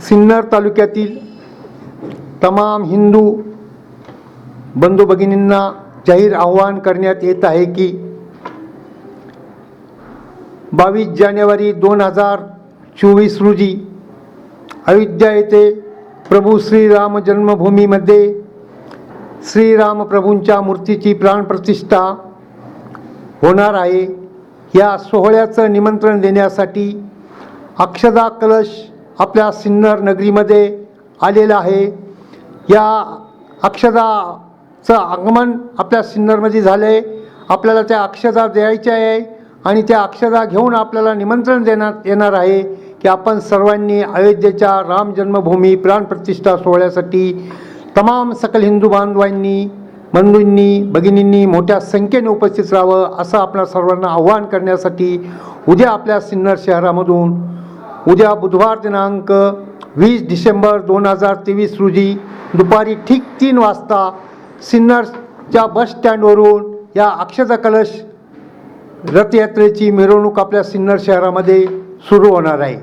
सिन्नर तालुक्यातील तमाम हिंदू बंधू भगिनींना जाहीर आव्हान करण्यात येत आहे की बावीस जानेवारी दोन हजार चोवीस रोजी अयोध्या येथे प्रभू श्रीराम जन्मभूमीमध्ये श्रीराम प्रभूंच्या मूर्तीची प्राणप्रतिष्ठा होणार आहे. या सोहळ्याचं निमंत्रण देण्यासाठी अक्षदा कलश आपल्या सिन्नर नगरीमध्ये आलेला आहे. या अक्षदाचं आगमन आपल्या सिन्नरमध्ये झालं आहे आपल्याला त्या अक्षदा द्यायच्या आहे आणि त्या अक्षदा घेऊन आपल्याला निमंत्रण देण्यात येणार आहे की आपण सर्वांनी अयोध्येच्या राम जन्मभूमी प्राणप्रतिष्ठा सोहळ्यासाठी तमाम सकल हिंदू बांधवांनी बंधूंनी भगिनींनी मोठ्या संख्येने उपस्थित राहावं असं आपल्या सर्वांना आव्हान करण्यासाठी उद्या आपल्या सिन्नर शहरामधून उद्या बुधवार दिनांक वीस डिसेंबर दोन हजार तेवीस रोजी दुपारी ठीक तीन वाजता सिन्नरच्या बस स्टँडवरून या अक्षता कलश रथयात्रेची मिरवणूक आपल्या सिन्नर शहरामध्ये सुरू होणार आहे.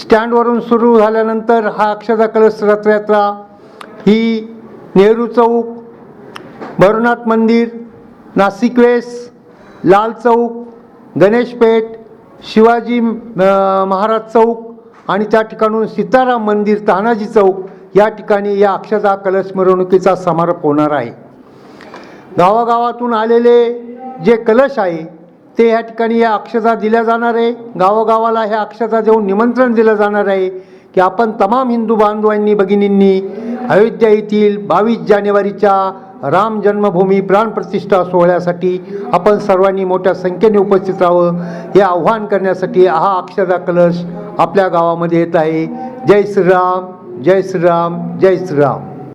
स्टँडवरून सुरू झाल्यानंतर हा अक्षता कलश रथयात्रा ही नेहरू चौक भरुनाथ मंदिर नाशिक वेस लाल चौक गणेशपेठ शिवाजी महाराज चौक आणि त्या ठिकाणून सीताराम मंदिर तानाजी चौक या ठिकाणी या अक्षदा कलश मिरवणुकीचा समारोप होणार आहे. गावागावातून आलेले जे कलश आहे ते या ठिकाणी या अक्षता दिल्या जाणार आहे. गावोगावाला ह्या अक्षता देऊन निमंत्रण दिलं जाणार आहे की आपण तमाम हिंदू बांधवांनी भगिनींनी अयोध्या येथील बावीस जानेवारीच्या राम जन्मभूमी प्राणप्रतिष्ठा सोहळ्यासाठी आपण सर्वांनी मोठ्या संख्येने उपस्थित राहावं. हे आव्हान करण्यासाठी हा अक्षता कलश आपल्या गावामध्ये येत आहे. जय श्रीराम जय श्रीराम जय श्रीराम.